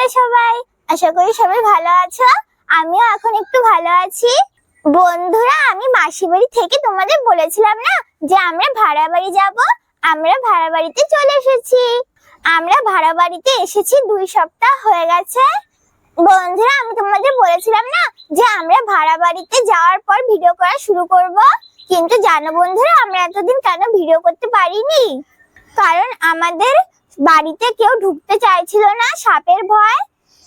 তোমরা সবাই? আশা করি সবাই ভালো আছো। আমিও এখন একটু ভালো আছি। বন্ধুরা, আমি মাসি বাড়ি থেকে তোমাদের বলেছিলাম না যে আমরা ভাড়া বাড়ি যাব? আমরা ভাড়া বাড়িতে চলে এসেছি। আমরা ভাড়া বাড়িতে এসেছি দুই সপ্তাহ হয়ে গেছে। বন্ধুরা, আমি তোমাদের বলেছিলাম না যে আমরা ভাড়া বাড়িতে যাওয়ার পর ভিডিও করা শুরু করব? কিন্তু জানো বন্ধুরা, আমরা এতদিন কেন ভিডিও করতে পারিনি? কারণ আমাদের বাড়িতে কেউ ঢুকতে চাইছিল না, সাপের ভয়।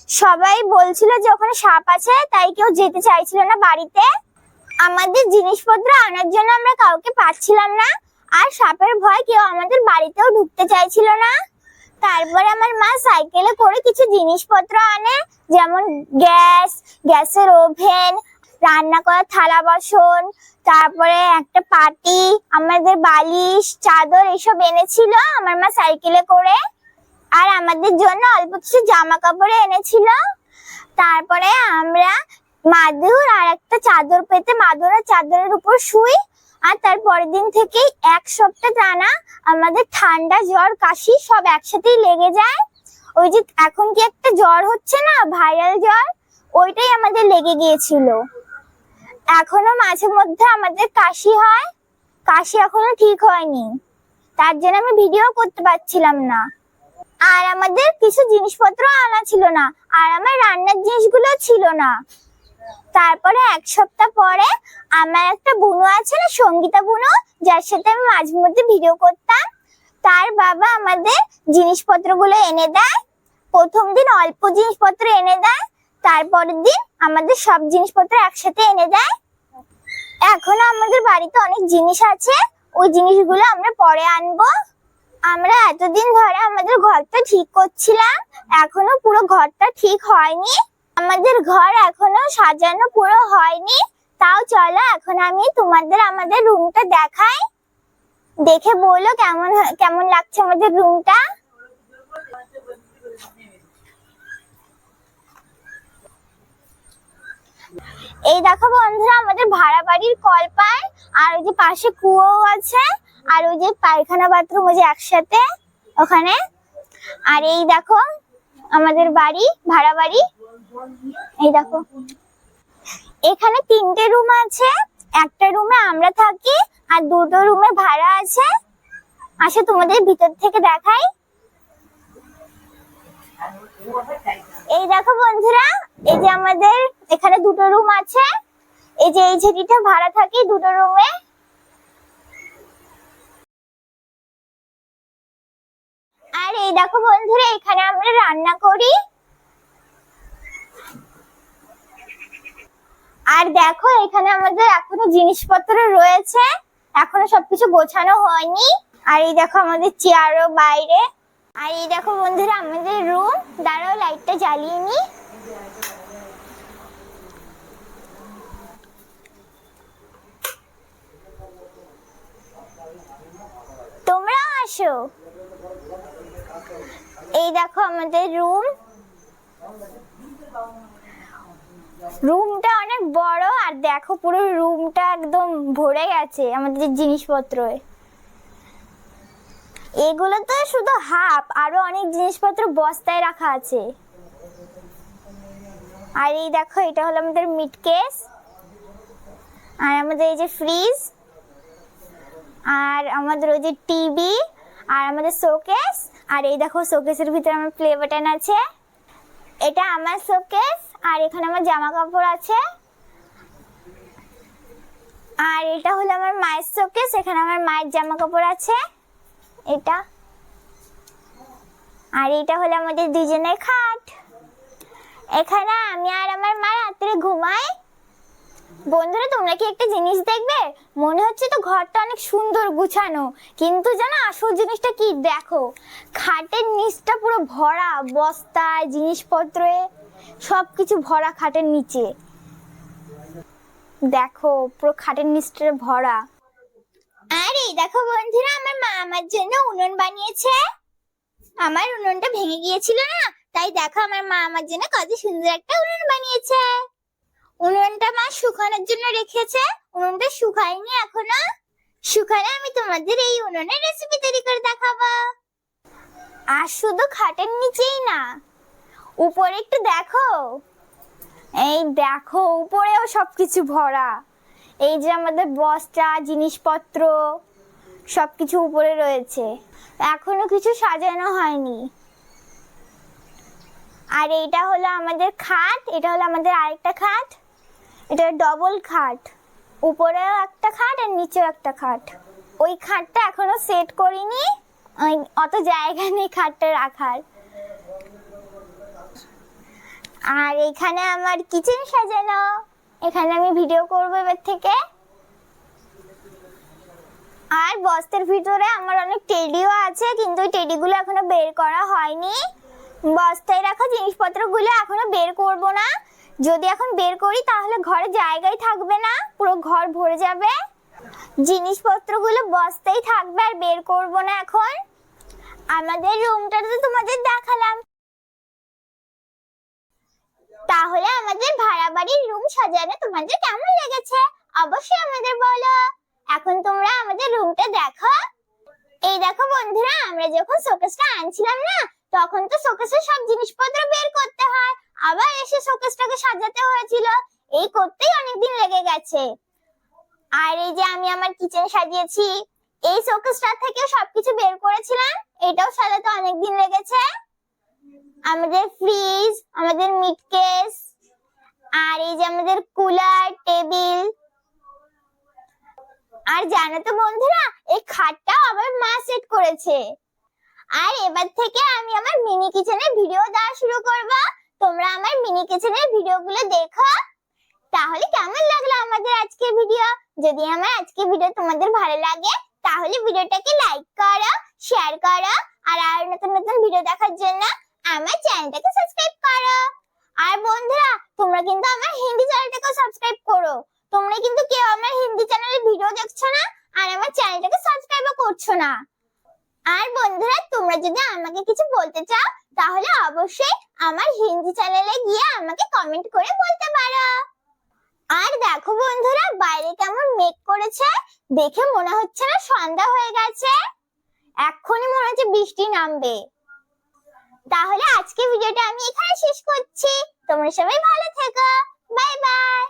সবাই বলছিল যে ওখানে সাপ আছে, তাই কেউ যেতে চাইছিল না বাড়িতে। আমাদের জিনিসপত্র আনার জন্য আমরা কাউকে পাচ্ছিলাম না, আর সাপের ভয় কেউ আমাদের বাড়িতেও ঢুকতে চাইছিল না। তারপরে আমার মা সাইকেলে করে কিছু জিনিসপত্র আনে, যেমন গ্যাস, গ্যাসের ওভেন রান্না করা থালা বাসন, তারপরে একটা পাটি, আমাদের বালিশ, চাদর এসব এনেছিল আমার মা সাইকেলে করে। আর আমাদের জন্য অল্প কিছু জামা কাপড় এনেছিল। তারপরে আমরা মাদুর আর একটা চাদর পেতে, মাদুর আর চাদরের উপর শুই। আর তার পরের দিন থেকেই এক সপ্তাহ টানা আমাদের ঠান্ডা, জ্বর, কাশি সব একসাথেই লেগে যায়। ওই যে এখন কি একটা জ্বর হচ্ছে না? ভাইরাল জ্বর? ওইটাই আমাদের লেগে গিয়েছিল। এখনও মাঝে মধ্যে আমাদের কাশি হয়। কাশি এখনও ঠিক হয়নি। তার জন্য আমি ভিডিও করতে পারছিলাম না। আর আমাদের কিছু জিনিসপত্র আনা ছিল না। আর আমার রান্নার জিনিসগুলো ছিল না। তারপরে এক সপ্তাহ পরে আমার একটা বুনু আছে না, সঙ্গীতা বুনু, যার সাথে আমি মাঝে মধ্যে ভিডিও করতাম। তার বাবা আমাদের জিনিসপত্রগুলো এনে দেয়। প্রথম দিন অল্প জিনিসপত্র এনে দেয়। তারপরের দিন আমাদের সব জিনিসপত্র একসাথে এনে দেয়। এখনও আমাদের বাড়িতে অনেক জিনিস আছে। ওই জিনিসগুলো আমরা পরে আনব। আমরা এতদিন ধরে আমাদের ঘরটা ঠিক করছিলাম। এখনও পুরো ঘরটা ঠিক হয়নি। আমাদের ঘর এখনও সাজানো পুরো হয়নি। তাও চলো, এখন আমি তোমাদের আমাদের রুমটা দেখাই। দেখে বলো কেমন কেমন লাগছে আমাদের রুমটা এই দেখো বন্ধুরা, আমাদের ভাড়া বাড়ির কল পায়। আর ওই যে পাশে কুয়ো আছে, আর ওই যে পায়খানা বাথরুম ওই যে একসাথে ওখানে। আর এই দেখো, আমাদের বাড়ি, ভাড়া বাড়ি। এই দেখো, এখানে তিনটে রুম আছে। একটা রুমে আমরা থাকি, আর দুটো রুমে ভাড়া আছে। আসে তোমাদের ভিতর থেকে দেখাই। এই দেখো বন্ধুরা, এই যে আমাদের এখানে দুটো রুম আছে। এই যে এই ঝেটিটা, ভাড়া থাকি দুটো রুমে আর এই দেখো বন্ধুরা, এখানে আমরা রান্না করি। আর দেখো, এখানে আমাদের এখনও জিনিসপত্র রয়েছে। এখনও সবকিছু গোছানো হয়নি। আর এই দেখো আমাদের চেয়ারও বাইরে। আর এই দেখো বন্ধুরা, আমাদের রুম দাঁড়াও লাইটটা জ্বালিয়ে নি। তোমরাও আসো। এই দেখো আমাদের রুম রুমটা অনেক বড়, আর দেখো পুরো রুমটা একদম ভরে গেছে আমাদের জিনিসপত্রয় এগুলো তো শুধু হাফ, আরও অনেক জিনিসপত্র বস্তায় রাখা আছে। আর এই দেখো, এটা হলো আমাদের মিট কেস আর আমাদের এই যে ফ্রিজ আর আমাদের ওই যে টিভি আর আমাদের শোকেস আর এই দেখো শোকেসের ভিতরে আমার প্লে বাটন আছে। এটা আমার শোকেস আর এখানে আমার জামা কাপড় আছে। আর এটা হলো আমার মায়ের শোকেস এখানে আমার মায়ের জামা কাপড় আছে। এটা। আর এটা হলো আমাদের দুজনের খাট। এখানে আমি আর আমার মা রাত্রে ঘুমাই। বন্ধুরা, তোমরা কি একটা জিনিস দেখবে? মনে হচ্ছে তো ঘরটা অনেক সুন্দর গুছানো, কিন্তু জানো আসল জিনিসটা কি? দেখো, খাটের নিচটা পুরো ভরা, বস্তায়, জিনিসপত্রে সব কিছু ভরা খাটের নিচে। দেখো, পুরো খাটের নিচটা ভরা। দেখো বন্ধুরা, আমার মা আমার জন্য উনুন বানিয়েছে। আমার উনুনটা ভেঙে গিয়েছিল না, তাই দেখো আমার মা আমার জন্য কত সুন্দর একটা উনুন বানিয়েছে। উনুনটা মা শুকানোর জন্য রেখেছে, উনুনটা শুকায়নি এখনও। শুকালে আমি তোমাদের এই উনুনের রেসিপি তৈরি করে দেখাবো। আর শুধু খাটের নিচেই না, উপরে একটু দেখো। এই দেখো, উপরেও সবকিছু ভরা। এই যে আমাদের বস্তা, জিনিসপত্র সবকিছু উপরে রয়েছে। এখনও কিছু সাজানো হয়নি। আর এইটা হলো আমাদের খাট, এটা হলো আমাদের আরেকটা খাট। এটা ডবল খাট। উপরেও একটা খাট আর নিচেও একটা খাট। ওই খাটটা এখনও সেট করিনি। অত জায়গা নেই খাটটা রাখার। আর এখানে আমার কিচেন সাজানো। এখানে আমি ভিডিও করব এবার থেকে। আর বস্তার ভিতরে আমার অনেক টেডিও আছে, কিন্তু ওই টেডিগুলো এখনও বের করা হয়নি। বস্তায় রাখা জিনিসপত্রগুলো এখনও বের করব না। যদি এখন বের করি, তাহলে ঘরে জায়গাই থাকবে না, পুরো ঘর ভরে যাবে। জিনিসপত্রগুলো বস্তায় থাকবে আর বের করব না এখন। আমাদের রুমটা তো তোমাদের দেখালাম। তাহলে আমাদের ভাড়া বাড়ির রুম সাজানো তোমাদের কেমন লেগেছে? অবশ্যই আমাদের বলো। এখন তোমরা আমাদের রুমটা দেখো। এই দেখো বন্ধুরা, আমরা যখন শোকেসটা আনছিলাম না, তখন তো শোকেসের সব জিনিসপত্র বের করতে হয়। আবার এসে শোকেসটাকে সাজাতে হয়েছিল। এই করতেই অনেকদিন লেগে গেছে। আর এই যে আমি আমার কিচেন সাজিয়েছি, এই শোকেসটা থেকে সবকিছু বের করেছিলাম। এটাও সাজাতে অনেকদিন লেগেছে। আমাদের ফ্রিজ আমাদের মিট কেস আর এই যে আমাদের কুলার টেবিল আর জানো তো বন্ধুরা, এই খাটটাও আবার মা সেট করেছে। আর এবার থেকে আমি আমার মিনি কিচেনের ভিডিও দেওয়া শুরু করব। তোমরা আমার মিনি কিচেনের ভিডিওগুলো দেখো। তাহলে কেমন লাগল আমাদের আজকের ভিডিও যদি আমার আজকের ভিডিও তোমাদের ভালো লাগে, তাহলে ভিডিওটাকে লাইক করো শেয়ার করো, আর আর নতুন নতুন ভিডিও দেখার জন্য আমার চ্যানেলটাকে সাবস্ক্রাইব করো। আর বন্ধুরা, তোমরা কিন্তু আমার হিন্দি চ্যানেলটাকেও সাবস্ক্রাইব করো। তোমরা কিন্তু কেউ আমার হিন্দি চ্যানেলে ভিডিও দেখছ না, আর আমার চ্যানেলটাকে সাবস্ক্রাইবও করছ না। আর বন্ধুরা, তোমরা যদি আমাকে কিছু বলতে চাও, তাহলে অবশ্যই আমার হিন্দি চ্যানেলে গিয়ে আমাকে কমেন্ট করে বলতে পারো। আর দেখো বন্ধুরা, বাইরে কেমন মেঘ করেছে, দেখে মনে হচ্ছে না সন্ধ্যা হয়ে গেছে। এক্ষুনি মনে হচ্ছে বৃষ্টি নামবে। তাহলে আজকে ভিডিওটা আমি এখানে শেষ করছি। তোমরা সবাই ভালো থেকো। Bye bye